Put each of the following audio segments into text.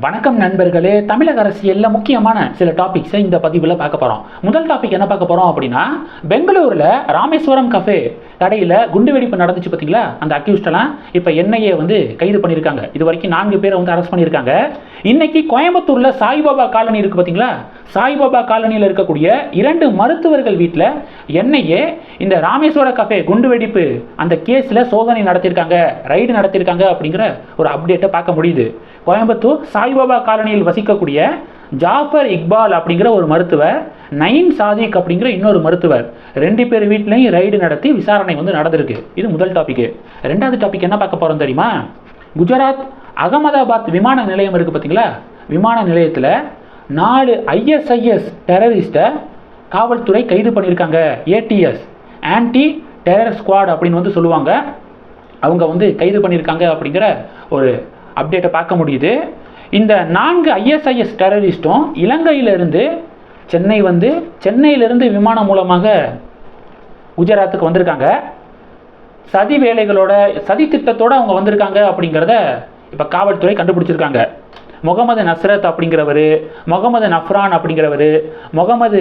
வணக்கம் நண்பர்களே தமிழக அரசியலில் முக்கியமான சில டாபிக்ஸை இந்த பதிவில் பார்க்க போகிறோம் முதல் டாபிக் என்ன பார்க்க போகிறோம் அப்படின்னா பெங்களூரில் ராமேஸ்வரம் கஃபே கடையில் குண்டுவெடிப்பு நடந்துச்சு பார்த்தீங்களா? அந்த அக்யூஸ்டெல்லாம் இப்போ என்ஐஏ வந்து கைது பண்ணியிருக்காங்க. இது வரைக்கும் நான்கு பேரை வந்து அரெஸ்ட் பண்ணியிருக்காங்க. இன்னைக்கு கோயம்புத்தூரில் சாய்பாபா காலனி இருக்குது பார்த்தீங்களா? சாய்பாபா காலனியில் இருக்கக்கூடிய இரண்டு மருத்துவர்கள் வீட்டில் என்ஐஏ இந்த ராமேஸ்வர கஃபே குண்டுவெடிப்பு அந்த கேஸில் சோதனை நடத்தியிருக்காங்க ரைடு நடத்தியிருக்காங்க அப்படிங்கிற ஒரு அப்டேட்டை பார்க்க முடியுது. கோயம்புத்தூர் சாய்பாபா காலனியில் வசிக்கக்கூடிய ஜாஃபர் இக்பால் அப்படிங்கிற ஒரு மருத்துவர் நயீம் சாதிக் அப்படிங்கிற இன்னொரு மருத்துவர் ரெண்டு பேர் வீட்லையும் ரைடு நடத்தி விசாரணை வந்து நடந்திருக்கு. இது முதல் டாபிக் ரெண்டாவது டாபிக் என்ன பார்க்க போகிறோம் தெரியுமா? குஜராத் அகமதாபாத் விமான நிலையம் இருக்குது பார்த்தீங்களா விமான நிலையத்தில் நாலு ஐஎஸ்ஐஎஸ் டெரரிஸ்ட்டை காவல்துறை கைது பண்ணியிருக்காங்க. ஏடிஎஸ் ஆன்டி டெரர் ஸ்குவாட் அப்படின்னு வந்து சொல்லுவாங்க. அவங்க வந்து கைது பண்ணியிருக்காங்க அப்படிங்கிற ஒரு அப்டேட்டை பார்க்க முடியுது. இந்த நான்கு ஐஎஸ்ஐஎஸ் டெரரிஸ்ட்டும் இலங்கையிலிருந்து சென்னை வந்து சென்னையிலிருந்து விமானம் மூலமாக குஜராத்துக்கு வந்திருக்காங்க. சதி வேலைகளோட சதி திட்டத்தோடு அவங்க வந்திருக்காங்க அப்படிங்கிறத இப்போ காவல்துறை கண்டுபிடிச்சிருக்காங்க. முகமது நஸ்ரத் அப்படிங்கிறவர் முகமது நஃப்ரான் அப்படிங்கிறவர் முகமது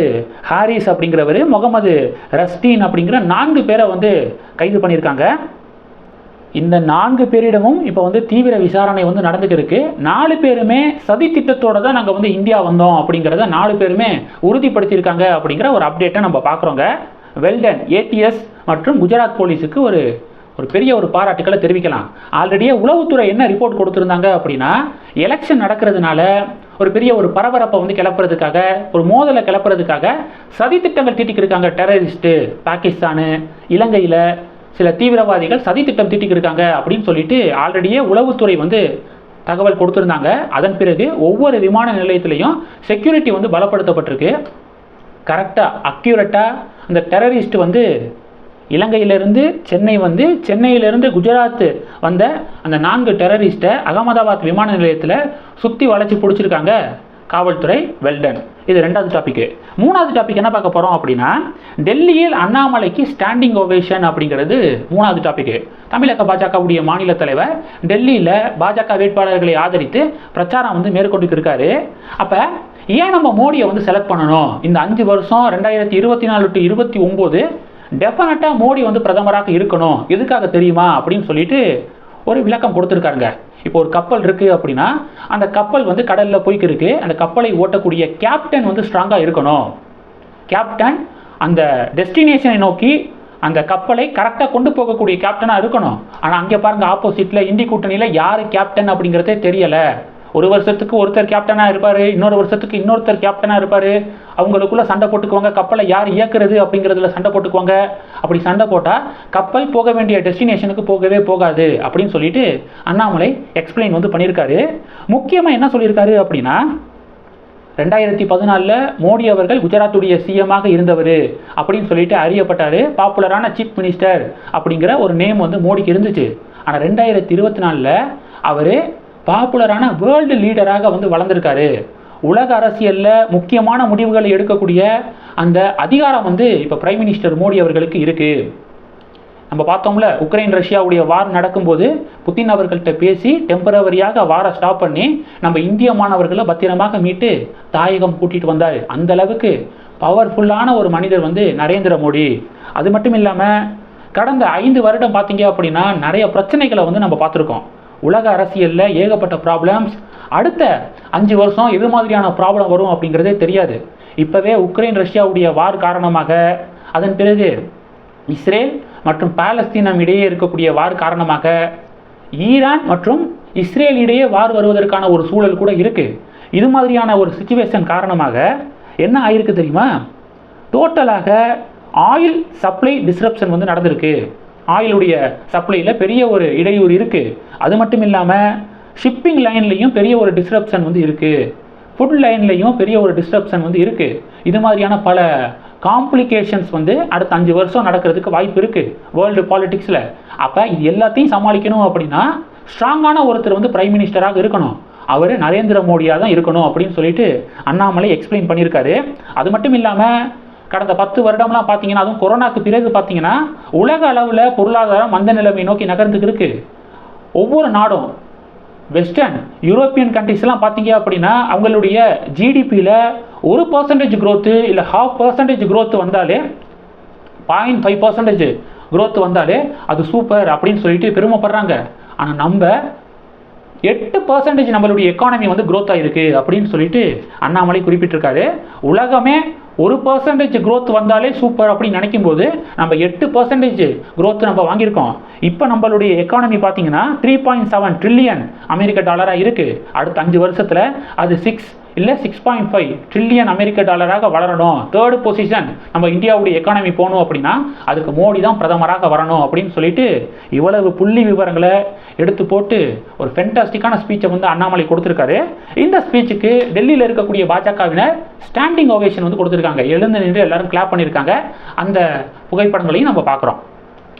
ஹாரிஸ் அப்படிங்கிறவர் முகமது ரஸ்டீன் அப்படிங்கிற நான்கு பேரை வந்து கைது பண்ணியிருக்காங்க. இந்த நான்கு பேரிடமும் இப்போ வந்து தீவிர விசாரணை வந்து நடந்துக்கிருக்கு இருக்கு நாலு பேருமே சதி திட்டத்தோட தான் நாங்கள் வந்து இந்தியா வந்தோம் அப்படிங்கிறத நாலு பேருமே உறுதிப்படுத்தியிருக்காங்க அப்படிங்கிற ஒரு அப்டேட்டை நம்ம பார்க்குறோங்க. வெல்டன் ஏடிஎஸ் மற்றும் குஜராத் போலீஸுக்கு ஒரு ஒரு பெரிய ஒரு பாராட்டுக்களை தெரிவிக்கலாம். ஆல்ரெடியே உளவுத்துறை என்ன ரிப்போர்ட் கொடுத்துருந்தாங்க அப்படின்னா எலெக்ஷன் நடக்கிறதுனால ஒரு பெரிய ஒரு பரபரப்பை வந்து கிளப்புறதுக்காக ஒரு மோதலை கிளப்புறதுக்காக சதி திட்டங்கள் தீட்டிக்கிருக்காங்க டெரரிஸ்ட்டு பாகிஸ்தானு இலங்கையில் சில தீவிரவாதிகள் சதி திட்டம் தீட்டிக்கிருக்காங்க அப்படின்னு சொல்லிட்டு ஆல்ரெடியே உளவுத்துறை வந்து தகவல் கொடுத்துருந்தாங்க. அதன் பிறகு ஒவ்வொரு விமான நிலையத்திலையும் செக்யூரிட்டி வந்து பலப்படுத்தப்பட்டிருக்கு. கரெக்டாக அக்யூரட்டாக அந்த டெரரிஸ்ட் வந்து இலங்கையிலிருந்து சென்னை வந்து சென்னையிலிருந்து குஜராத் வந்த அந்த நான்கு டெரரிஸ்ட்டை அகமதாபாத் விமான நிலையத்தில் சுற்றி வளைச்சி பிடிச்சிருக்காங்க. காவல்துறை வெல்டன் இது ரெண்டாவது டாபிக் மூணாவது டாபிக் என்ன பார்க்க போகிறோம் அப்படின்னா டெல்லியில் அண்ணாமலைக்கு ஸ்டாண்டிங் ஓவேஷன் அப்படிங்கிறது மூணாவது டாபிக் தமிழக பாஜகவுடைய மாநில தலைவர் டெல்லியில் பாஜக வேட்பாளர்களை ஆதரித்து பிரச்சாரம் வந்து மேற்கொண்டு இருக்காரு. அப்போ ஏன் நம்ம மோடியை வந்து செலக்ட் பண்ணணும்? இந்த அஞ்சு வருஷம் ரெண்டாயிரத்தி இருபத்தி நாலு டு இருபத்தி ஒம்பது டெஃபினட்டாக மோடி வந்து பிரதமராக இருக்கணும். எதுக்காக தெரியுமா அப்படின்னு சொல்லிட்டு ஒரு விளக்கம் கொடுத்துருக்காருங்க. இப்போ ஒரு கப்பல் இருக்குது அப்படின்னா அந்த கப்பல் வந்து கடலில் போய்க்கிருக்கு. அந்த கப்பலை ஓட்டக்கூடிய கேப்டன் வந்து ஸ்ட்ராங்காக இருக்கணும். கேப்டன் அந்த டெஸ்டினேஷனை நோக்கி அந்த கப்பலை கரெக்டாக கொண்டு போகக்கூடிய கேப்டனாக இருக்கணும். ஆனால் அங்கே பாருங்கள் ஆப்போசிட்டில் இந்தி கூட்டணியில் யார் கேப்டன் அப்படிங்கிறதே தெரியலை. ஒரு வருஷத்துக்கு ஒருத்தர் கேப்டனாக இருப்பார் இன்னொரு வருஷத்துக்கு இன்னொருத்தர் கேப்டனாக இருப்பார். அவங்களுக்குள்ள சண்டை போட்டுக்குவாங்க. கப்பலை யார் இயக்குறது அப்படிங்கிறதுல சண்டை போட்டுக்குவாங்க. அப்படி சண்டை போட்டால் கப்பல் போக வேண்டிய டெஸ்டினேஷனுக்கு போகவே போகாது அப்படின்னு சொல்லிட்டு அண்ணாமலை எக்ஸ்பிளைன் வந்து பண்ணியிருக்காரு. முக்கியமாக என்ன சொல்லியிருக்காரு அப்படின்னா ரெண்டாயிரத்தி பதினாலில் மோடி அவர்கள் குஜராத்துடைய சிஎமாக இருந்தவர் அப்படின்னு சொல்லிட்டு அறியப்பட்டார். பாப்புலரான சீஃப் மினிஸ்டர் அப்படிங்கிற ஒரு நேம் வந்து மோடிக்கு இருந்துச்சு. ஆனால் ரெண்டாயிரத்தி இருபத்தி நாலில் அவர் பாப்புலரான வேர்ல்டு லீடராக வந்து வளர்ந்துருக்காரு. உலக அரசியலில் முக்கியமான முடிவுகளை எடுக்கக்கூடிய அந்த அதிகாரம் வந்து இப்போ பிரைம் மினிஸ்டர் மோடி அவர்களுக்கு இருக்குது நம்ம பார்த்தோம்ல உக்ரைன் ரஷ்யாவுடைய வார் நடக்கும்போது புத்தின் அவர்கள்ட்ட பேசி டெம்பரவரியாக வாரை ஸ்டாப் பண்ணி நம்ம இந்திய மாணவர்களை பத்திரமாக மீட்டு தாயகம் கூட்டிகிட்டு வந்தார். அந்த அளவுக்கு பவர்ஃபுல்லான ஒரு மனிதர் வந்து நரேந்திர மோடி. அது மட்டும் இல்லாமல் கடந்த ஐந்து வருடம் பார்த்தீங்க அப்படின்னா நிறைய பிரச்சனைகளை வந்து நம்ம பார்த்துருக்கோம். உலக அரசியலில் ஏகப்பட்ட ப்ராப்ளம்ஸ் அடுத்த அஞ்சு வருஷம் எது மாதிரியான ப்ராப்ளம் வரும் அப்படிங்கிறதே தெரியாது. இப்போவே உக்ரைன் ரஷ்யாவுடைய வார் காரணமாக அதன் பிறகு இஸ்ரேல் மற்றும் பாலஸ்தீனம் இடையே இருக்கக்கூடிய வார் காரணமாக ஈரான் மற்றும் இஸ்ரேல் இடையே வார் வருவதற்கான ஒரு சூழல் கூட இருக்குது இது மாதிரியான ஒரு சுச்சுவேஷன் காரணமாக என்ன ஆயிருக்கு தெரியுமா? டோட்டலாக ஆயில் சப்ளை டிஸ்ரப்ஷன் வந்து நடந்திருக்கு. ஆயிலுடைய சப்ளையில் பெரிய ஒரு இடையூறு இருக்குது அது மட்டும் இல்லாமல் ஷிப்பிங் லைன்லேயும் பெரிய ஒரு டிஸ்ட்ரப்ஷன் வந்து இருக்குது ஃபுட் லைன்லேயும் பெரிய ஒரு டிஸ்ட்ரப்ஷன் வந்து இருக்குது இது மாதிரியான பல காம்ப்ளிகேஷன்ஸ் வந்து அடுத்த அஞ்சு வருஷம் நடக்கிறதுக்கு வாய்ப்பு இருக்குது வேர்ல்டு பாலிடிக்ஸில் அப்போ இது எல்லாத்தையும் சமாளிக்கணும் அப்படின்னா ஸ்ட்ராங்கான ஒருத்தர் வந்து பிரைம் மினிஸ்டராக இருக்கணும். அவர் நரேந்திர மோடியாக தான் இருக்கணும் அப்படின்னு சொல்லிட்டு அண்ணாமலை எக்ஸ்பிளைன் பண்ணியிருக்காரு. அது மட்டும் இல்லாமல் கடந்த பத்து வருடம்லாம் பார்த்தீங்கன்னா அதுவும் கொரோனாக்கு பிறகு பார்த்தீங்கன்னா உலக அளவில் பொருளாதாரம் மந்த நிலைமை நோக்கி நகர்ந்துக்கு இருக்கு. ஒவ்வொரு நாடும் வெஸ்டர்ன் யூரோப்பியன் கண்ட்ரிஸ்லாம் பார்த்தீங்க அப்படின்னா அவங்களுடைய ஜிடிபியில் ஒரு பர்சன்டேஜ் க்ரோத்து இல்லை ஹாஃப் பர்சன்டேஜ் க்ரோத்து வந்தாலே பாயிண்ட் ஃபைவ் பர்சன்டேஜ் க்ரோத் வந்தாலே அது சூப்பர் அப்படின்னு சொல்லிட்டு பெருமைப்படுறாங்க. ஆனால் நம்ம எட்டு பர்சன்டேஜ் நம்மளுடைய எக்கானமி வந்து க்ரோத் ஆகிருக்கு அப்படின்னு சொல்லிட்டு அண்ணாமலை குறிப்பிட்டிருக்காரு. உலகமே ஒரு பர்சன்டேஜ் க்ரோத் வந்தாலே சூப்பர் அப்படின்னு நினைக்கும் போது நம்ம எட்டு பர்சன்டேஜ் க்ரோத் நம்ம வாங்கியிருக்கோம். இப்போ நம்மளுடைய எக்கானமி பார்த்தீங்கன்னா த்ரீ பாயிண்ட் செவன் ட்ரில்லியன் அமெரிக்க டாலராக இருக்குது அடுத்த அஞ்சு வருஷத்தில் அது சிக்ஸ் இல்லை சிக்ஸ் பாயிண்ட் ஃபைவ் ட்ரில்லியன் அமெரிக்க டாலராக வளரணும். தேர்டு பொசிஷன் நம்ம இந்தியாவுடைய எக்கானமி போகணும் அப்படின்னா அதுக்கு மோடி தான் பிரதமராக வரணும் அப்படின்னு சொல்லிட்டு இவ்வளவு புள்ளி விவரங்களை எடுத்து போட்டு ஒரு ஃபென்டாஸ்டிக்கான ஸ்பீச்சை வந்து அண்ணாமலை கொடுத்துருக்காரு. இந்த ஸ்பீச்சுக்கு டெல்லியில் இருக்கக்கூடிய பாஜகவினர் ஸ்டாண்டிங் ஓவேஷன் வந்து கொடுத்துருக்காங்க. எழுந்து நின்று எல்லாரும் கிளாப் பண்ணியிருக்காங்க. அந்த புகைப்படங்களையும் நம்ம பார்க்குறோம்.